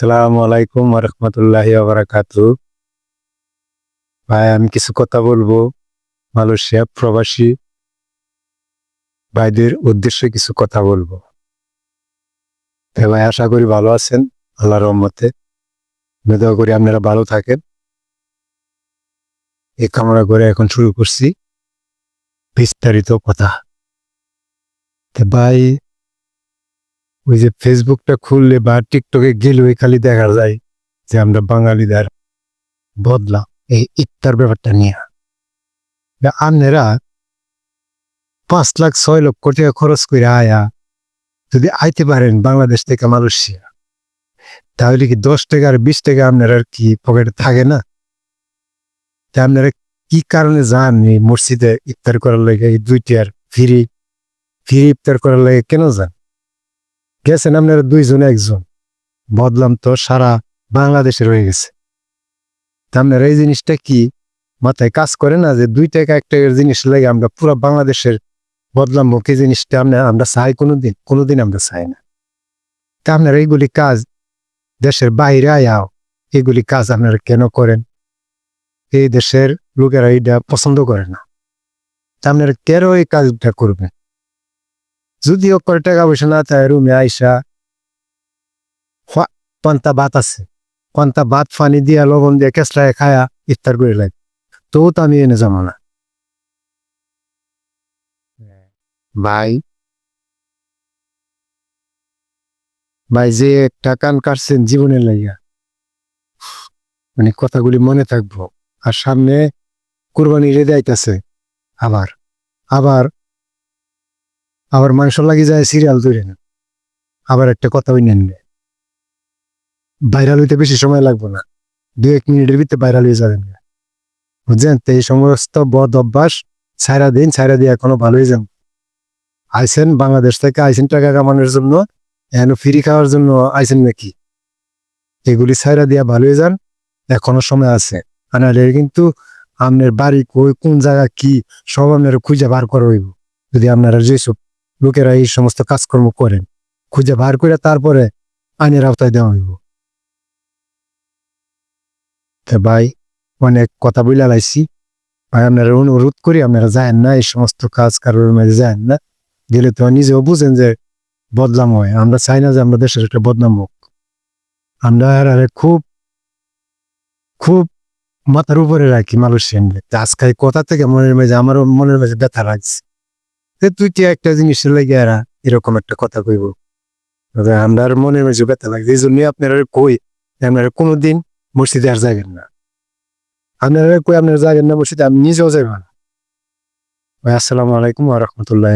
আসসালামু আলাইকুম রহমতুল্লাহ বারাকাতু ভাই, আমি কিছু কথা বলব। মালয়েশিয়া প্রবাসী ভাইদের উদ্দেশ্যে কিছু কথা বলব। ভাই আশা করি ভালো আছেন। আল্লাহর রহমতে। দোয়া করি আপনারা ভালো থাকেন। এই কামনা করে এখন শুরু করছি। বিস্তারিত কথা। ভাই ওই যে ফেসবুকটা খুললে বা টিকটকে গেলে খালি দেখা যায় যে আমরা বাঙালিদের বদলা। এই ইফতার ব্যাপারটা নিয়ে। আপনারা পাঁচ লাখ, ছয় লক্ষ টাকা খরচ করে আয়া যদি আইতে পারেন বাংলাদেশ থেকে মালয়েশিয়া, তাহলে কি দশ টাকা আর বিশ টাকা আপনার আর কি পকেটে থাকে না? তা আপনারা কি কারণে যান এই মসজিদে ইফতার করার লাগে? এই দুইটার ফিরি ফিরি ইফতার করার লাগে কেন যান? গেছেন আপনারা দুইজন, একজন। বদলাম তো সারা বাংলাদেশে রয়ে গেছে। আপনারা এই জিনিসটা কি মাথায় কাজ করে না যে দুই টাকা এক টাকার জিনিস লাগে আমরা পুরো বাংলাদেশের বদলাম মুখে জিনিসটা আমরা আমরা চাই কোনোদিন কোনোদিন আমরা চাই না। তা আপনারা এইগুলি কাজ দেশের বাইরে আয়াও, এগুলি কাজ আপনারা কেন করেন? এই দেশের লোকেরা এইটা পছন্দ করে না। তা আপনারা কেন এই কাজটা করবেন? যদিও করে টাকা পয়সা না থাকে রুমে আইসা পান্তা ভাত আছে। পান্তা ভাত, পানি দিয়া, লবণ দিয়ে কেসলায় খায়া ইফতার করে লাগে তো তো আমি এনে যাব না। ভাই ভাই যে একটা কান কাটছেন জীবনের লাইয়া মানে কথাগুলি মনে থাকব। আর সামনে কোরবানি রেদে আইতাছে। আবার আবার আবার মাংস লাগি যায় সিরিয়াল ধরে না। আবার একটা কথা ওই নেন ভাইরাল হইতে বেশি সময় লাগবে না। দু এক মিনিটের ভিতরে ভাইরাল হয়ে যাবেন বুঝছেন? তো এই সমস্ত বদ অভ্যাস ছাইরা দিন, ছাইরা দিয়ে এখনও ভালোই যান আইসেন বাংলাদেশ থেকে আইসেন টাকা কামানোর জন্য, এখন ফ্রি খাওয়ার জন্য আইসেন নাকি? এগুলি ছাইরা দিয়া ভালোই যান, এখনও সময় আছে। আর কিন্তু আপনার বাড়ি কই, কোন জায়গা কি, সব আপনার খুঁজে বার করা হইব। যদি আপনারা যেসব লোকেরা এই সমস্ত কাজকর্ম করেন। খুঁজে বার করে তারপরে আইনের আওতায় দেওয়া হইব। ভাই, অনেক কথা বইলা লাইছি। ভাই, আপনারা অনুরোধ করি, আপনারা যায় না, এই সমস্ত কাজ কারোর মাঝে যায় না। গেলে তো নিজেও বুঝেন যে বদনাম হয়। আমরা চাই না যে আমরা দেশের একটা বদনাম হোক। আমরা খুব খুব মাথার উপরে রাখি মালয়েশিয়ান আজকে এই কথা থেকে মনের মাঝে, আমারও মনের মাঝে ব্যথা লাগছে। তুই কি একটা জিনিস লাগে এরা এরকম একটা কথা কইব? আমরা আর মনের মাঝে ব্যথা লাগছে এই জন্যই আপনারা কই আপনারা কোনোদিন মসজিদে আর যাবেন না। আপনারা কই আপনারা যাবেন না মসজিদে, আমি নিজেও যাবেন আসসালামু আলাইকুম ওয়া রহমতুল্লাহ